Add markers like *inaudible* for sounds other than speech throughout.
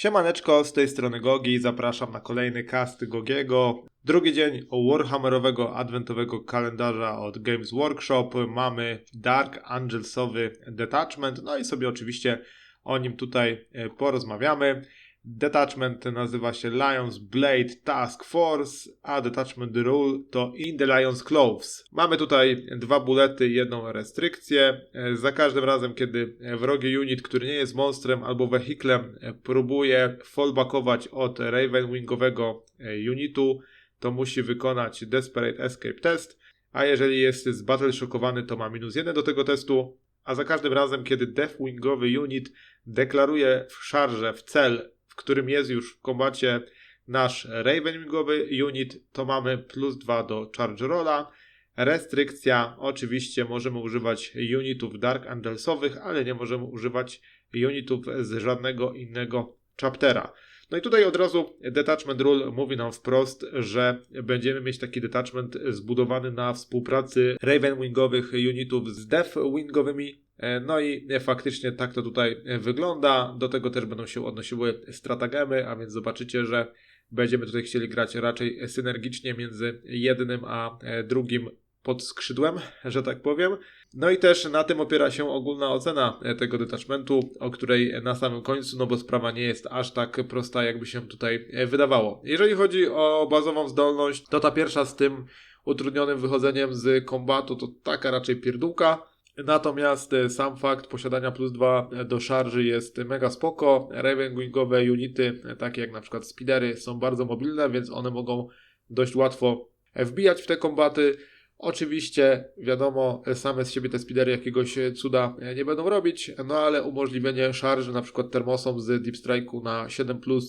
Siemaneczko, z tej strony Gogi, zapraszam na kolejny cast Gogiego. Drugi dzień Warhammerowego adwentowego kalendarza od Games Workshop. Mamy Dark Angelsowy Detachment, no i sobie oczywiście o nim tutaj e, porozmawiamy. Detachment nazywa się Lions Blade Task Force, a Detachment Rule to In the Lions Clothes. Mamy tutaj dwa bulety, jedną restrykcję. E, Za każdym razem, kiedy wrogi unit, który nie jest monstrem albo wehiklem, e, próbuje fallbackować od Raven Wingowego e, unitu, to musi wykonać Desperate Escape Test, a jeżeli jest z Battle Shockowany, to ma minus jeden do tego testu, a za każdym razem, kiedy Deathwingowy unit deklaruje w szarże w cel, którym jest już w kombacie nasz Ravenwingowy unit, to mamy plus 2 do Charge Rolla. Restrykcja, oczywiście możemy używać unitów Dark Angelsowych, ale nie możemy używać unitów z żadnego innego chaptera. No i tutaj od razu Detachment Rule mówi nam wprost, że będziemy mieć taki detachment zbudowany na współpracy Ravenwingowych unitów z Deathwingowymi. E, No i faktycznie tak to tutaj wygląda. Do tego też będą się odnosiły stratagemy, a więc zobaczycie, że będziemy tutaj chcieli grać raczej synergicznie między jednym a e, drugim pod skrzydłem, że tak powiem. No i też na tym opiera się ogólna ocena e, tego detachmentu, o której na samym końcu, no bo sprawa nie jest aż tak prosta, jakby się tutaj e, wydawało. Jeżeli chodzi o bazową zdolność, to ta pierwsza z tym utrudnionym wychodzeniem z kombatu to taka raczej pierdółka. Natomiast e, sam fakt posiadania plus 2 do szarży jest mega spoko. Ravenwingowe unity, e, takie jak na przykład speedery, są bardzo mobilne, więc one mogą dość łatwo wbijać w te kombaty. Oczywiście, wiadomo, same z siebie te speedery jakiegoś cuda nie będą robić, no ale umożliwienie szarży na przykład termosom z Deep Strike'u na 7+,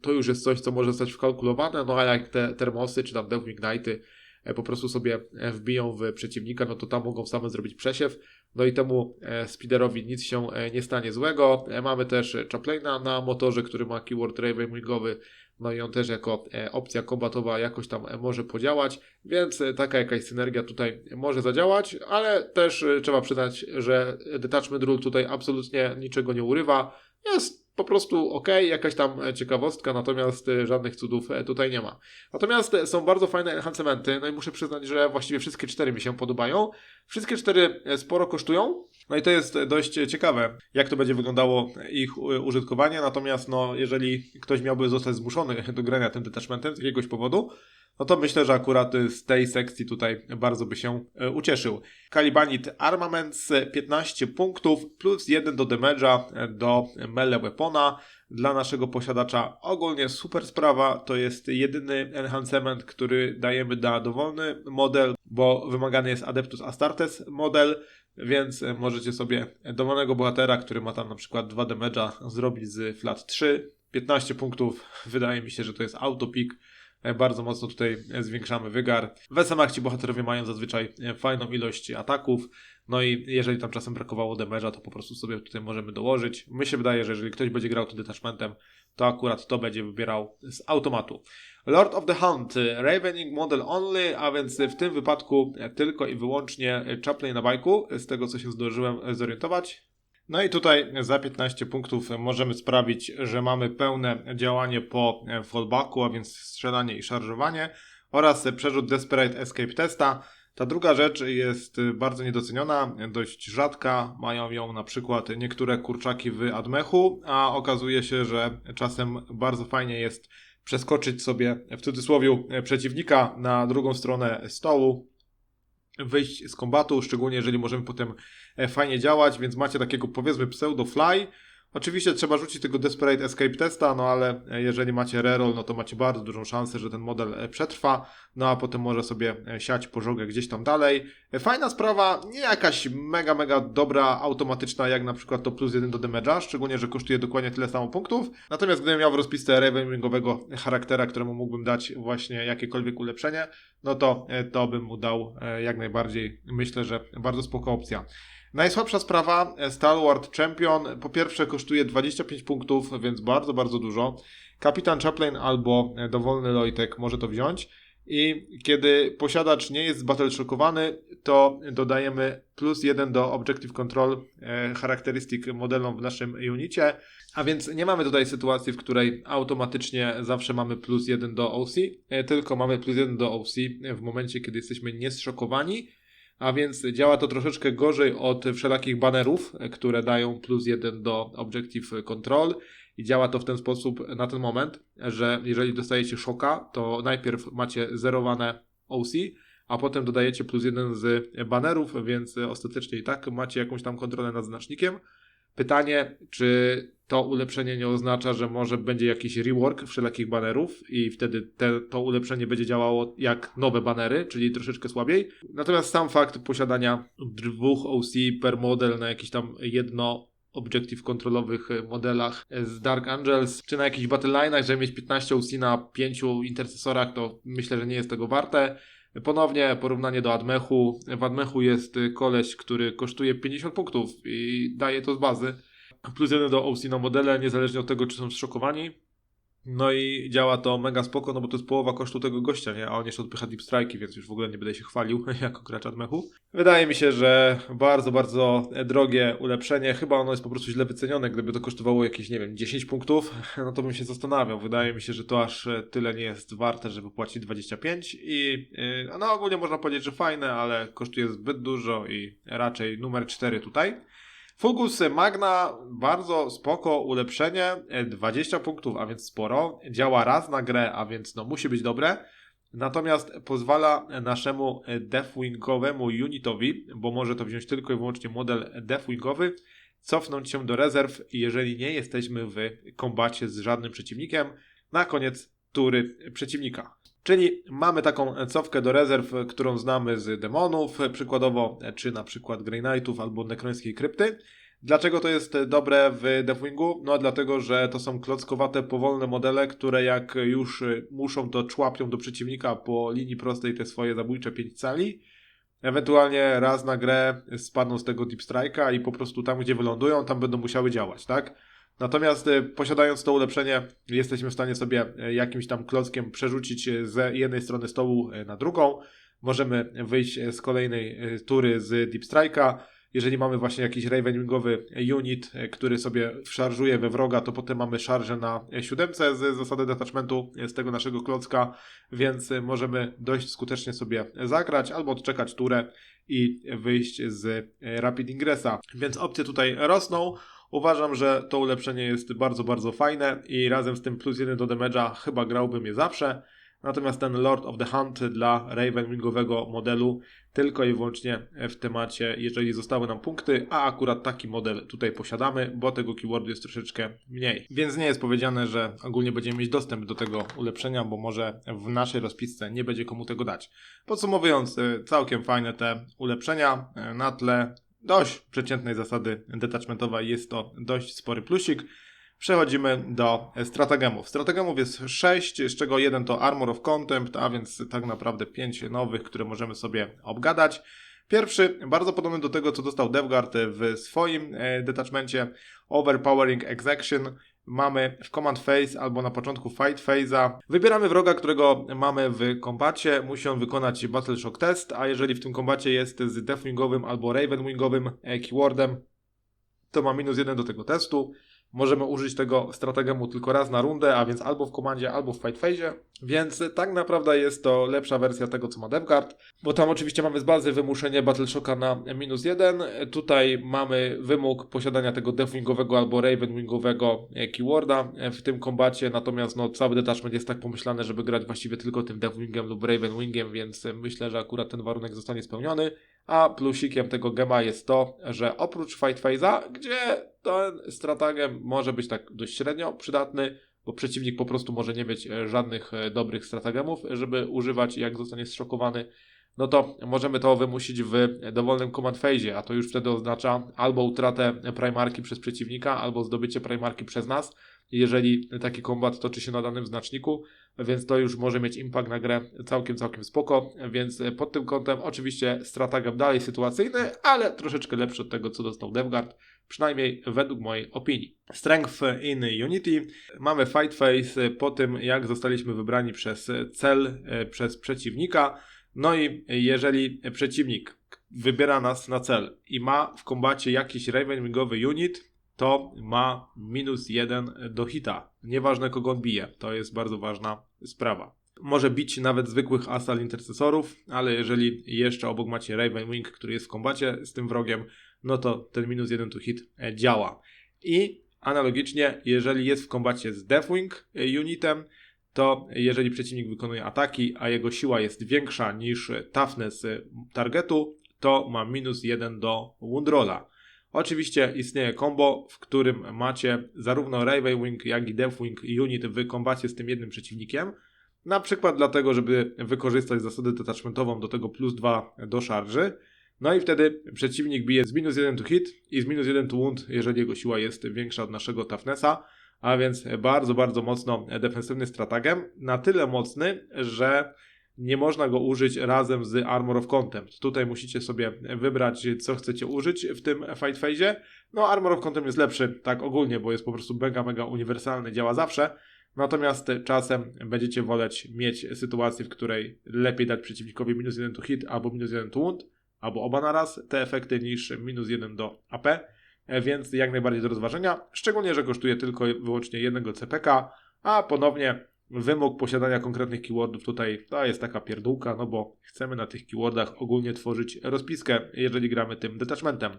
to już jest coś, co może zostać wkalkulowane, no a jak te termosy czy tam Death Ignite'y e, po prostu sobie e, wbiją w przeciwnika, no to tam mogą same zrobić przesiew, no i temu e, speederowi nic się e, nie stanie złego. E, Mamy też Chaplaina na motorze, który ma keyword Raven Wingowy, no i on też jako opcja kombatowa jakoś tam może podziałać, więc taka jakaś synergia tutaj może zadziałać, ale też trzeba przyznać, że Detachment Rule tutaj absolutnie niczego nie urywa. Jest po prostu ok, jakaś tam e, ciekawostka, natomiast e, żadnych cudów e, tutaj nie ma. Natomiast są bardzo fajne enhancementy, no i muszę przyznać, że właściwie wszystkie cztery mi się podobają. Wszystkie cztery sporo kosztują, no i to jest dość ciekawe, jak to będzie wyglądało ich użytkowanie. Natomiast, no, jeżeli ktoś miałby zostać zmuszony do grania tym detachmentem z jakiegoś powodu, no to myślę, że akurat e, z tej sekcji tutaj bardzo by się e, ucieszył. Calibanit Armaments e, 15 punktów plus 1 do damage'a do melee weapona dla naszego posiadacza. Ogólnie super sprawa, to jest jedyny enhancement, który dajemy na dowolny model, bo wymagany jest Adeptus Astartes model, więc możecie sobie dowolnego bohatera, który ma tam na przykład 2 damage'a zrobić z flat 3. 15 punktów, wydaje mi się, że to jest autopick. E, Bardzo mocno tutaj e, zwiększamy wygar. W SMach ci bohaterowie mają zazwyczaj e, fajną ilość ataków. No i jeżeli tam czasem brakowało damage'a, to po prostu sobie tutaj możemy dołożyć. Mi się wydaje, że jeżeli ktoś będzie grał tym detachmentem, to akurat to będzie wybierał z automatu. Lord of the Hunt, Ravening Model Only, a więc w tym wypadku tylko i wyłącznie Chaplain na bajku, z tego co się zdążyłem zorientować. No i tutaj za 15 punktów możemy sprawić, że mamy pełne działanie po fallbacku, a więc strzelanie i szarżowanie oraz przerzut Desperate Escape Testa. Ta druga rzecz jest bardzo niedoceniona, dość rzadka. Mają ją na przykład niektóre kurczaki w Admechu, a okazuje się, że czasem bardzo fajnie jest przeskoczyć sobie w cudzysłowie przeciwnika na drugą stronę stołu, wyjść z kombatu, szczególnie jeżeli możemy potem e, fajnie działać, więc macie takiego powiedzmy pseudo-fly. Oczywiście trzeba rzucić tego Desperate Escape Testa, no ale jeżeli macie reroll, no to macie bardzo dużą szansę, że ten model e, przetrwa, no a potem może sobie e, siać pożogę gdzieś tam dalej. E, Fajna sprawa, nie jakaś mega, mega dobra, automatyczna, jak na przykład to plus 1 do damage'a, szczególnie, że kosztuje dokładnie tyle samo punktów. Natomiast gdybym miał w rozpisce Ravenwingowego charaktera, któremu mógłbym dać właśnie jakiekolwiek ulepszenie, no to to bym mu dał jak najbardziej. Myślę, że bardzo spoko opcja. Najsłabsza sprawa, e, Stalwart Champion, po pierwsze kosztuje 25 punktów, więc bardzo, bardzo dużo. Kapitan Chaplain albo e, dowolny Lojtek może to wziąć. I kiedy posiadacz nie jest battle shockowany, to dodajemy plus jeden do Objective Control e, charakterystyk modelom w naszym unicie. A więc nie mamy tutaj sytuacji, w której automatycznie zawsze mamy plus jeden do OC, tylko mamy plus jeden do OC w momencie, kiedy jesteśmy nieszokowani. A więc działa to troszeczkę gorzej od wszelakich banerów, które dają plus jeden do Objective Control. I działa to w ten sposób na ten moment, że jeżeli dostajecie szoka, to najpierw macie zerowane OC, a potem dodajecie plus jeden z banerów, więc ostatecznie i tak macie jakąś tam kontrolę nad znacznikiem. Pytanie, czy to ulepszenie nie oznacza, że może będzie jakiś rework wszelakich banerów i wtedy te, to ulepszenie będzie działało jak nowe banery, czyli troszeczkę słabiej. Natomiast sam fakt posiadania dwóch OC per model na jakiś tam jedno objective kontrolowych modelach z Dark Angels, czy na jakichś battlelinach, żeby mieć 15 OC na 5 intercesorach, to myślę, że nie jest tego warte. Ponownie porównanie do Admechu. W Admechu jest koleś, który kosztuje 50 punktów i daje to z bazy. Plus jeden do OC na modele, niezależnie od tego, czy są zszokowani. No i działa to mega spoko, no bo to jest połowa kosztu tego gościa, nie? A on jeszcze odpycha deep strike'i, więc już w ogóle nie będę się chwalił *laughs* jako gracz Admechu. Wydaje mi się, że bardzo, bardzo drogie ulepszenie. Chyba ono jest po prostu źle wycenione. Gdyby to kosztowało jakieś, nie wiem, 10 punktów, *laughs* no to bym się zastanawiał. Wydaje mi się, że to aż tyle nie jest warte, żeby płacić 25 i yy, no ogólnie można powiedzieć, że fajne, ale kosztuje zbyt dużo i raczej numer 4 tutaj. Fulgus Magna, bardzo spoko ulepszenie, 20 punktów, a więc sporo. Działa raz na grę, a więc no musi być dobre. Natomiast pozwala naszemu Deathwingowemu unitowi, bo może to wziąć tylko i wyłącznie model Deathwingowy, cofnąć się do rezerw, jeżeli nie jesteśmy w kombacie z żadnym przeciwnikiem, na koniec tury przeciwnika. Czyli mamy taką cofkę do rezerw, którą znamy z demonów, przykładowo, czy na przykład Grey Knightów albo Nekrońskiej Krypty. Dlaczego to jest dobre w Deathwingu? No dlatego, że to są klockowate, powolne modele, które jak już muszą, to człapią do przeciwnika po linii prostej te swoje zabójcze 5 cali. Ewentualnie raz na grę spadną z tego Deep Strike'a i po prostu tam, gdzie wylądują, tam będą musiały działać, tak? Natomiast y, posiadając to ulepszenie, jesteśmy w stanie sobie y, jakimś tam klockiem przerzucić z jednej strony stołu y, na drugą. Możemy wyjść z kolejnej tury z Deep Strike'a. Jeżeli mamy właśnie jakiś Ravenwingowy unit, który sobie szarżuje we wroga, to potem mamy szarżę na siódemce z zasady detachmentu z tego naszego klocka, więc możemy dość skutecznie sobie zagrać albo odczekać turę i wyjść z Rapid Ingressa. Więc opcje tutaj rosną. Uważam, że to ulepszenie jest bardzo, bardzo fajne i razem z tym plus 1 do damage'a chyba grałbym je zawsze. Natomiast ten Lord of the Hunt dla Ravenwingowego modelu tylko i wyłącznie w temacie, jeżeli zostały nam punkty, a akurat taki model tutaj posiadamy, bo tego keywordu jest troszeczkę mniej. Więc nie jest powiedziane, że ogólnie będziemy mieć dostęp do tego ulepszenia, bo może w naszej rozpisce nie będzie komu tego dać. Podsumowując, całkiem fajne te ulepszenia na tle dość przeciętnej zasady detachmentowej jest to dość spory plusik. Przechodzimy do stratagemów. Stratagemów jest 6, z czego jeden to Armor of Contempt, a więc tak naprawdę 5 nowych, które możemy sobie obgadać. Pierwszy, bardzo podobny do tego, co dostał DevGuard w swoim e, detachmencie, Overpowering Execution mamy w Command Phase albo na początku Fight Phase'a. Wybieramy wroga, którego mamy w kombacie. Musi on wykonać Battle Shock Test, a jeżeli w tym kombacie jest z Deathwingowym albo Ravenwingowym e, keywordem, to ma minus jeden do tego testu. Możemy użyć tego strategemu tylko raz na rundę, a więc albo w komandzie, albo w fight phase. Więc tak naprawdę jest to lepsza wersja tego, co ma DevGuard, bo tam oczywiście mamy z bazy wymuszenie Battle Shocka na minus jeden. Tutaj mamy wymóg posiadania tego Deathwingowego albo Ravenwingowego keyworda w tym kombacie, natomiast no, cały detachment jest tak pomyślany, żeby grać właściwie tylko tym Deathwingiem lub Ravenwingiem, więc myślę, że akurat ten warunek zostanie spełniony. A plusikiem tego gema jest to, że oprócz Fight Phase'a, gdzie ten stratagem może być tak dość średnio przydatny, bo przeciwnik po prostu może nie mieć e, żadnych e, dobrych stratagemów, żeby używać jak zostanie zszokowany. no to możemy to wymusić w dowolnym command phase, a to już wtedy oznacza albo utratę primarki przez przeciwnika, albo zdobycie primarki przez nas, jeżeli taki kombat toczy się na danym znaczniku, więc to już może mieć impact na grę całkiem, całkiem spoko, więc pod tym kątem oczywiście stratagem dalej sytuacyjny, ale troszeczkę lepszy od tego, co dostał DevGuard, przynajmniej według mojej opinii. Strength in Unity. Mamy fight phase po tym, jak zostaliśmy wybrani przez cel, e, przez przeciwnika, no i jeżeli przeciwnik wybiera nas na cel i ma w kombacie jakiś Ravenwingowy unit, to ma minus jeden do hita. Nieważne kogo on bije, to jest bardzo ważna sprawa. Może bić nawet zwykłych asal intercesorów, ale jeżeli jeszcze obok macie Raven Wing, który jest w kombacie z tym wrogiem, no to ten minus jeden to hit e, działa. I analogicznie, jeżeli jest w kombacie z Deathwing e, unitem, to jeżeli przeciwnik wykonuje ataki, a jego siła jest większa niż toughness targetu, to ma minus 1 do woundrolla. Oczywiście istnieje combo, w którym macie zarówno Raven Wing, jak i Deathwing unit w kombacie z tym jednym przeciwnikiem. Na przykład dlatego, żeby wykorzystać zasadę detachmentową do tego plus 2 do szarży. No i wtedy przeciwnik bije z minus 1 to hit i z minus 1 to wound, jeżeli jego siła jest większa od naszego toughnessa. A więc bardzo, bardzo mocno defensywny strategem. Na tyle mocny, że nie można go użyć razem z Armor of Contempt. Tutaj musicie sobie wybrać, co chcecie użyć w tym fight phase. No, Armor of Contempt jest lepszy, tak ogólnie, bo jest po prostu mega, mega uniwersalny, działa zawsze. Natomiast czasem będziecie woleć mieć sytuację, w której lepiej dać przeciwnikowi minus 1 to hit albo minus 1 to wound, albo oba naraz te efekty niż minus 1 do AP. Więc jak najbardziej do rozważenia, szczególnie, że kosztuje tylko i wyłącznie jednego CPK, a ponownie wymóg posiadania konkretnych keywordów tutaj to jest taka pierdółka, no bo chcemy na tych keywordach ogólnie tworzyć rozpiskę, jeżeli gramy tym detachmentem.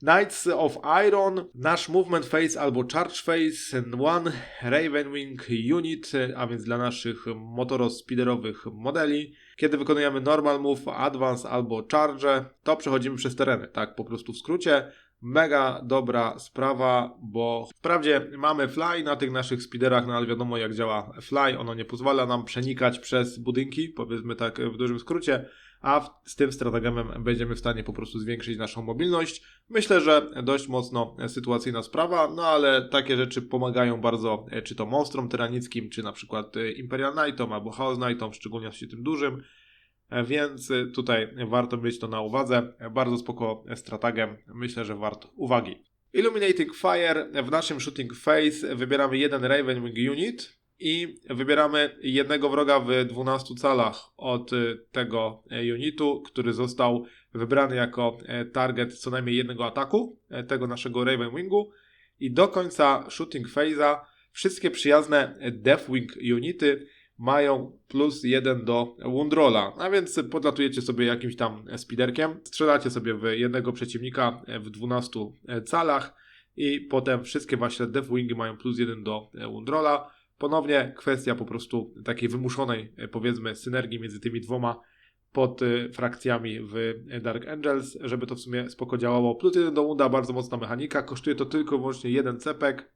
Knights of Iron, nasz movement phase albo charge phase, one Ravenwing unit, a więc dla naszych motoro-speederowych modeli. Kiedy wykonujemy normal move, advance albo charge, to przechodzimy przez tereny, tak po prostu w skrócie. Mega dobra sprawa, bo wprawdzie mamy fly na tych naszych speederach, no ale wiadomo jak działa fly, ono nie pozwala nam przenikać przez budynki, powiedzmy tak w dużym skrócie, a w, z tym strategemem będziemy w stanie po prostu zwiększyć naszą mobilność. Myślę, że dość mocno sytuacyjna sprawa, no ale takie rzeczy pomagają bardzo, e, czy to monstrom tyranickim, czy na przykład e, Imperial Knightom albo Chaos Knightom, szczególnie w tym dużym. Więc tutaj warto mieć to na uwadze. Bardzo spoko strategem, myślę, że wart uwagi. Illuminating Fire w naszym shooting phase wybieramy jeden Raven Wing Unit i wybieramy jednego wroga w 12 calach od tego unitu, który został wybrany jako target co najmniej jednego ataku tego naszego Raven Wingu i do końca shooting phase'a wszystkie przyjazne Deathwing unity mają plus jeden do Woundrolla, a więc podlatujecie sobie jakimś tam speederkiem, strzelacie sobie w jednego przeciwnika w 12 calach i potem wszystkie wasze Deathwingi mają plus jeden do Woundrolla. Ponownie kwestia po prostu takiej wymuszonej, powiedzmy, synergii między tymi dwoma pod frakcjami w Dark Angels, żeby to w sumie spoko działało. Plus jeden do Wounda, bardzo mocna mechanika, kosztuje to tylko i wyłącznie jeden cepek,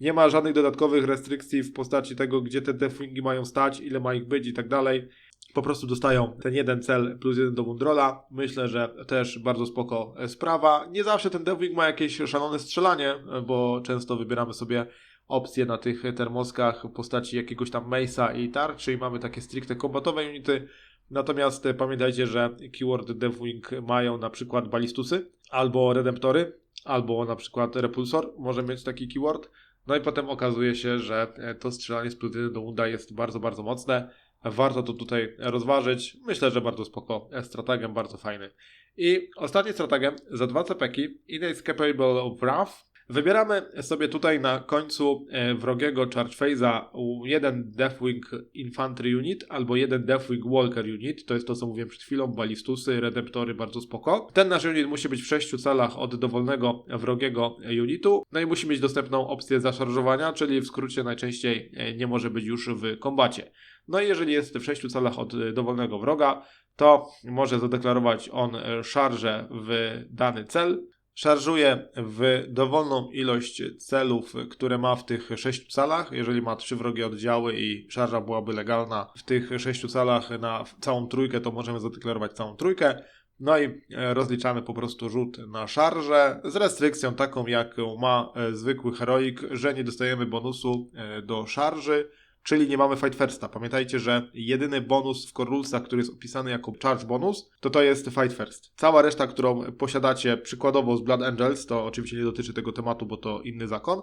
nie ma żadnych dodatkowych restrykcji w postaci tego, gdzie te deathwingi mają stać, ile ma ich być i tak dalej. Po prostu dostają ten jeden cel plus jeden do Wundrola. Myślę, że też bardzo spoko sprawa. Nie zawsze ten deathwing ma jakieś szalone strzelanie, bo często wybieramy sobie opcje na tych termoskach w postaci jakiegoś tam Mace'a i tarczy i mamy takie stricte kombatowe unity. Natomiast pamiętajcie, że keyword Deathwing mają na przykład balistusy, albo redemptory, albo na przykład repulsor może mieć taki keyword. No i potem okazuje się, że e, to strzelanie z plutyny do unda jest bardzo, bardzo mocne. Warto to tutaj rozważyć. Myślę, że bardzo spoko. Strategem bardzo fajny. I ostatni strategem za dwa cepeki. Inescapable of Wrath. Wybieramy sobie tutaj na końcu e, wrogiego charge phase'a jeden Deathwing Infantry Unit albo jeden Deathwing Walker Unit. To jest to, co mówiłem przed chwilą. Balistusy, Redemptory, bardzo spoko. Ten nasz unit musi być w 6 calach od dowolnego wrogiego unitu. No i musi mieć dostępną opcję zaszarżowania, czyli w skrócie najczęściej e, nie może być już w kombacie. No i jeżeli jest w 6 calach od e, dowolnego wroga, to może zadeklarować on szarżę w dany cel szarżuje w dowolną ilość celów, które ma w tych 6 calach. Jeżeli ma trzy wrogie oddziały i szarża byłaby legalna w tych 6 calach na całą trójkę, to możemy zadeklarować całą trójkę. No i e, rozliczamy po prostu rzut na szarżę z restrykcją taką, jaką ma e, zwykły heroik, że nie dostajemy bonusu e, do szarży, czyli nie mamy fight firsta. Pamiętajcie, że jedyny bonus w core rulesach, który jest opisany jako charge bonus, to to jest fight first. Cała reszta, którą posiadacie przykładowo z Blood Angels, to oczywiście nie dotyczy tego tematu, bo to inny zakon,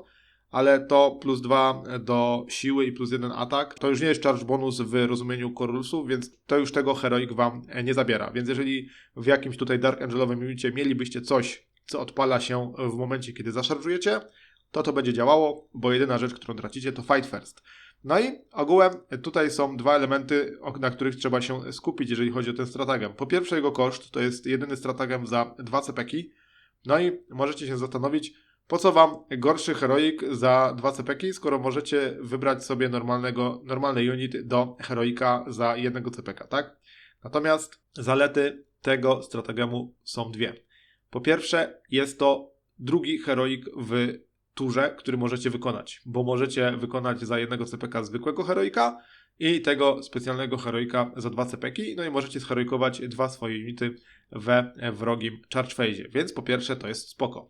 ale to plus 2 do siły i plus 1 atak, to już nie jest charge bonus w rozumieniu core rulesów, więc to już tego heroik wam nie zabiera. Więc jeżeli w jakimś tutaj Dark Angelowym unicie mielibyście coś, co odpala się w momencie, kiedy zaszarżujecie, to to będzie działało, bo jedyna rzecz, którą tracicie, to fight first. No i ogółem tutaj są dwa elementy, na których trzeba się skupić, jeżeli chodzi o ten stratagem. Po pierwsze, jego koszt to jest jedyny stratagem za dwa cepeki. No i możecie się zastanowić, po co wam gorszy heroik za dwa cepeki, skoro możecie wybrać sobie normalnego, normalny unit do heroika za jednego cepeka, tak? Natomiast zalety tego strategemu są dwie. Po pierwsze, jest to drugi heroik w turze, który możecie wykonać, bo możecie wykonać za jednego CPK zwykłego heroika i tego specjalnego heroika za dwa CPki, no i możecie zheroikować dwa swoje unity we wrogim charge phase, więc po pierwsze to jest spoko.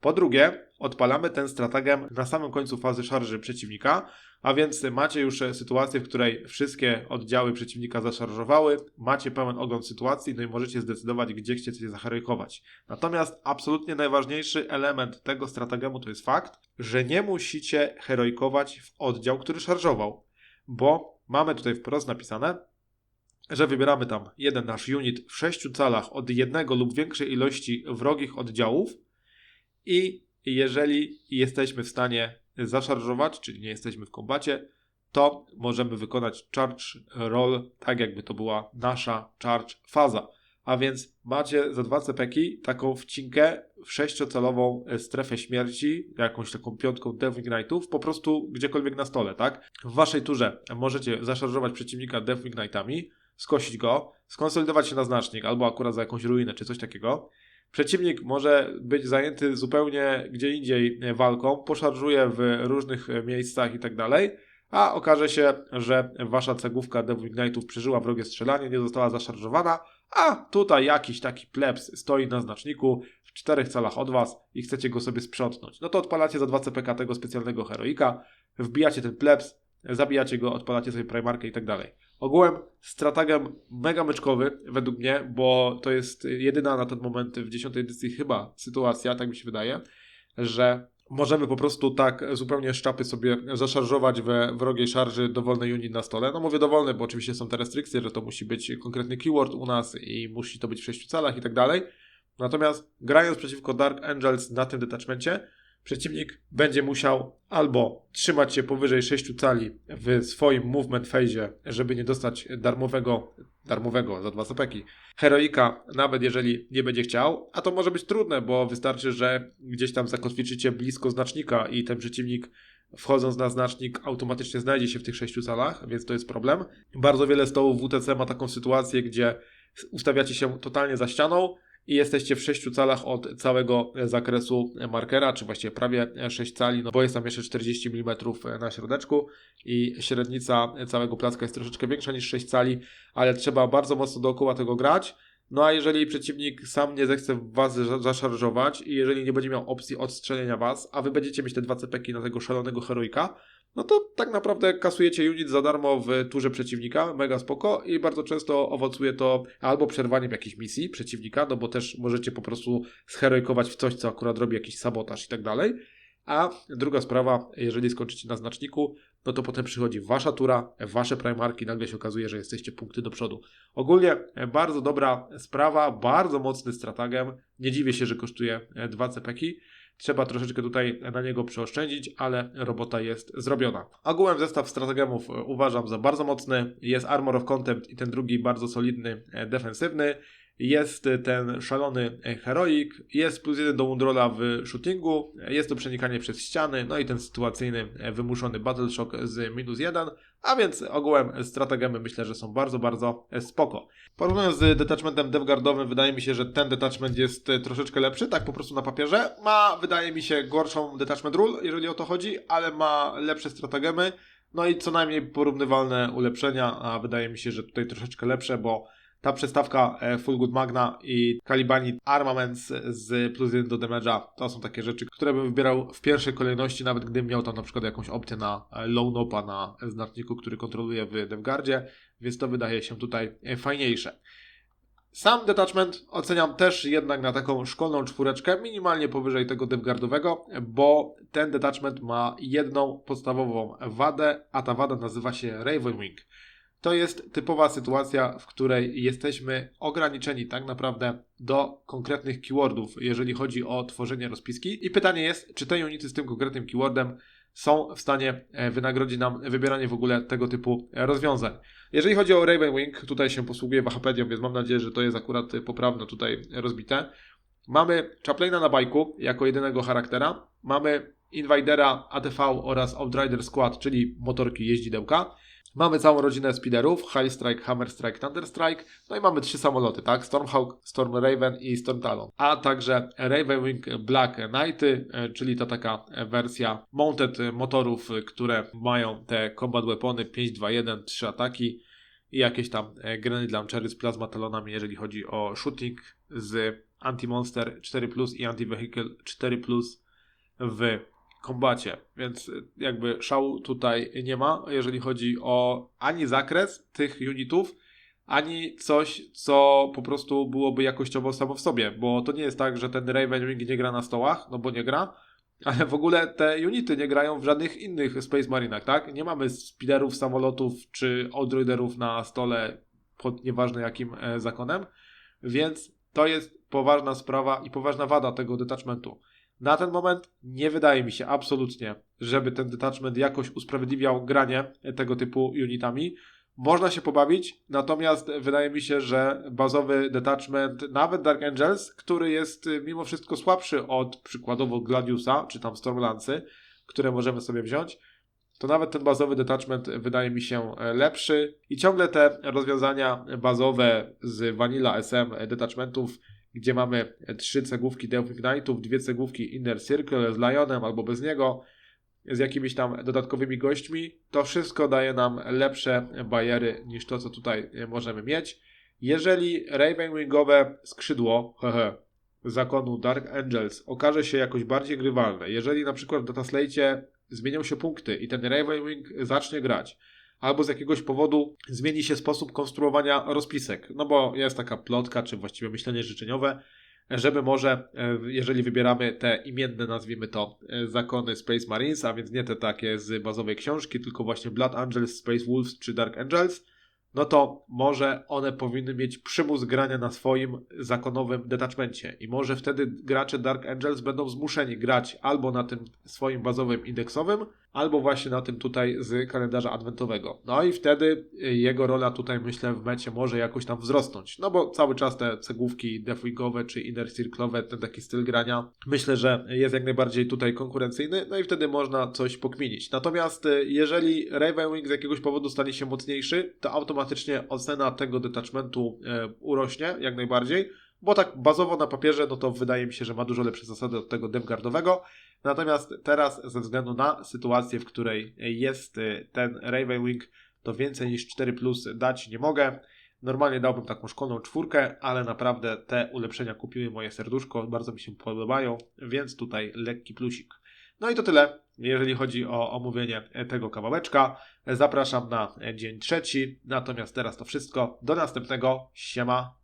Po drugie, odpalamy ten stratagem na samym końcu fazy szarży przeciwnika, a więc macie już sytuację, w której wszystkie oddziały przeciwnika zaszarżowały, macie pełen ogląd sytuacji, no i możecie zdecydować, gdzie chcecie zaheroikować. Natomiast absolutnie najważniejszy element tego strategemu to jest fakt, że nie musicie heroikować w oddział, który szarżował, bo mamy tutaj wprost napisane, że wybieramy tam jeden nasz unit w sześciu calach od jednego lub większej ilości wrogich oddziałów i jeżeli jesteśmy w stanie zaszarżować, czyli nie jesteśmy w kombacie, to możemy wykonać charge roll, tak jakby to była nasza charge faza. A więc macie za dwa cepeki taką wcinkę w sześciocalową strefę śmierci, jakąś taką piątką Death Ignite'ów, po prostu gdziekolwiek na stole, tak? W waszej turze możecie zaszarżować przeciwnika Death Ignite'ami, skosić go, skonsolidować się na znacznik, albo akurat za jakąś ruinę, czy coś takiego, Przeciwnik może być zajęty zupełnie gdzie indziej walką, poszarżuje w różnych miejscach i tak dalej, a okaże się, że wasza cegłówka Devil Ignite'ów przeżyła wrogie strzelanie, nie została zaszarżowana, a tutaj jakiś taki plebs stoi na znaczniku w czterech calach od was i chcecie go sobie sprzątnąć. No to odpalacie za 2 CPK tego specjalnego heroika, wbijacie ten plebs, zabijacie go, odpalacie sobie primarkę i tak dalej. Ogółem strategem mega meczkowy według mnie, bo to jest jedyna na ten moment w 10 edycji chyba sytuacja, tak mi się wydaje, że możemy po prostu tak zupełnie szczapy sobie zaszarżować we wrogiej szarży dowolny unit na stole. No mówię dowolny, bo oczywiście są te restrykcje, że to musi być konkretny keyword u nas i musi to być w 6 calach i tak dalej. Natomiast grając przeciwko Dark Angels na tym detachmencie, przeciwnik będzie musiał albo trzymać się powyżej 6 cali w swoim movement phase, żeby nie dostać darmowego, darmowego za dwa sapeki, heroika, nawet jeżeli nie będzie chciał, a to może być trudne, bo wystarczy, że gdzieś tam zakotwiczycie blisko znacznika i ten przeciwnik wchodząc na znacznik automatycznie znajdzie się w tych 6 calach, więc to jest problem. Bardzo wiele stołów WTC ma taką sytuację, gdzie ustawiacie się totalnie za ścianą, i jesteście w 6 calach od całego zakresu markera, czy właściwie prawie 6 cali, no bo jest tam jeszcze 40 mm na środeczku i średnica całego placka jest troszeczkę większa niż 6 cali, ale trzeba bardzo mocno dookoła tego grać. No a jeżeli przeciwnik sam nie zechce was zaszarżować i jeżeli nie będzie miał opcji odstrzelenia was, a wy będziecie mieć te dwa cepeki na tego szalonego heroika, no to tak naprawdę kasujecie unit za darmo w turze przeciwnika, mega spoko i bardzo często owocuje to albo przerwaniem jakiejś misji przeciwnika, no bo też możecie po prostu sherojkować w coś, co akurat robi jakiś sabotaż i tak dalej. A druga sprawa, jeżeli skończycie na znaczniku, no to potem przychodzi wasza tura, wasze primarki, nagle się okazuje, że jesteście punkty do przodu. Ogólnie bardzo dobra sprawa, bardzo mocny stratagem. Nie dziwię się, że kosztuje 2 cepeki. Trzeba troszeczkę tutaj na niego przeoszczędzić, ale robota jest zrobiona. Ogółem zestaw strategemów uważam za bardzo mocny. Jest Armor of Contempt i ten drugi bardzo solidny, e, defensywny. Jest ten szalony heroik, jest plus jeden do Wundrola w shootingu, jest to przenikanie przez ściany, no i ten sytuacyjny wymuszony Battle Shock z minus jeden, a więc ogółem strategemy myślę, że są bardzo, bardzo spoko. Porównując z detachmentem devguardowym, wydaje mi się, że ten detachment jest troszeczkę lepszy, tak po prostu na papierze. Ma, wydaje mi się, gorszą detachment rule, jeżeli o to chodzi, ale ma lepsze strategemy. No i co najmniej porównywalne ulepszenia, a wydaje mi się, że tutaj troszeczkę lepsze, bo ta przestawka e, Full Good Magna i Calibanit Armaments z plus 1 do damage'a to są takie rzeczy, które bym wybierał w pierwszej kolejności, nawet gdybym miał tam na przykład jakąś opcję na e, low nopa na znaczniku, który kontroluje w DevGuardzie, więc to wydaje się tutaj e, fajniejsze. Sam detachment oceniam też jednak na taką szkolną czwóreczkę, minimalnie powyżej tego devguardowego, bo ten detachment ma jedną podstawową wadę, a ta wada nazywa się Raven Wing. To jest typowa sytuacja, w której jesteśmy ograniczeni tak naprawdę do konkretnych keywordów, jeżeli chodzi o tworzenie rozpiski. I pytanie jest, czy te unity z tym konkretnym keywordem są w stanie e, wynagrodzić nam wybieranie w ogóle tego typu e, rozwiązań. Jeżeli chodzi o Raven Wing, tutaj się posługuję Wahapedią, więc mam nadzieję, że to jest akurat poprawno tutaj rozbite. Mamy Chaplaina na bajku jako jedynego charaktera. Mamy Invadera, ATV oraz Outrider Squad, czyli motorki jeździdełka. Mamy całą rodzinę speederów, High Strike, Hammer Strike, Thunder Strike, no i mamy trzy samoloty, tak? Stormhawk, Storm Raven i Storm Talon. A także Raven Wing Black Knighty, e, czyli ta taka wersja mounted motorów, które mają te combat weapony 5, 2, 1, 3 ataki i jakieś tam e, grenade launchery z plazma talonami, jeżeli chodzi o shooting z Anti-Monster 4+, i Anti-Vehicle 4+, w kombacie, więc y, jakby szału tutaj nie ma, jeżeli chodzi o ani zakres tych unitów, ani coś, co po prostu byłoby jakościowo samo w sobie, bo to nie jest tak, że ten Raven Wing nie gra na stołach, no bo nie gra, ale w ogóle te unity nie grają w żadnych innych Space Marinach, tak? Nie mamy speederów, samolotów czy outriderów na stole pod nieważne jakim e, zakonem, więc to jest poważna sprawa i poważna wada tego detachmentu. Na ten moment nie wydaje mi się absolutnie, żeby ten detachment jakoś usprawiedliwiał granie tego typu unitami. Można się pobawić, natomiast wydaje mi się, że bazowy detachment, nawet Dark Angels, który jest mimo wszystko słabszy od przykładowo Gladiusa czy tam Stormlancy, które możemy sobie wziąć, to nawet ten bazowy detachment wydaje mi się lepszy i ciągle te rozwiązania bazowe z Vanilla SM detachmentów gdzie mamy trzy cegłówki Death Ignite'ów, dwie cegłówki Inner Circle z Lionem albo bez niego, z jakimiś tam dodatkowymi gośćmi, to wszystko daje nam lepsze bariery niż to, co tutaj możemy mieć. Jeżeli Ravenwingowe skrzydło hehe, zakonu Dark Angels okaże się jakoś bardziej grywalne, jeżeli na przykład w Dataslate zmienią się punkty i ten Ravenwing zacznie grać, albo z jakiegoś powodu zmieni się sposób konstruowania rozpisek. No bo jest taka plotka, czy właściwie myślenie życzeniowe, żeby może, e, jeżeli wybieramy te imienne, nazwijmy to, e, zakony Space Marines, a więc nie te takie z bazowej książki, tylko właśnie Blood Angels, Space Wolves czy Dark Angels, no to może one powinny mieć przymus grania na swoim zakonowym detachmencie i może wtedy gracze Dark Angels będą zmuszeni grać albo na tym swoim bazowym indeksowym, albo właśnie na tym tutaj z kalendarza adwentowego. No i wtedy jego rola tutaj myślę w mecie może jakoś tam wzrosnąć, no bo cały czas te cegłówki defwigowe czy inner circle'owe, ten taki styl grania, myślę, że jest jak najbardziej tutaj konkurencyjny, no i wtedy można coś pokminić. Natomiast e, jeżeli Raven Wing z jakiegoś powodu stanie się mocniejszy, to automatycznie ocena tego detachmentu e, urośnie jak najbardziej, bo tak bazowo na papierze, no to wydaje mi się, że ma dużo lepsze zasady od tego devguardowego. Natomiast teraz, ze względu na sytuację, w której jest y, ten Raven Wing, to więcej niż 4 plus dać nie mogę. Normalnie dałbym taką szkolną czwórkę, ale naprawdę te ulepszenia kupiły moje serduszko, bardzo mi się podobają, więc tutaj lekki plusik. No i to tyle, jeżeli chodzi o omówienie tego kawałeczka. Zapraszam na dzień trzeci, natomiast teraz to wszystko. Do następnego, siema!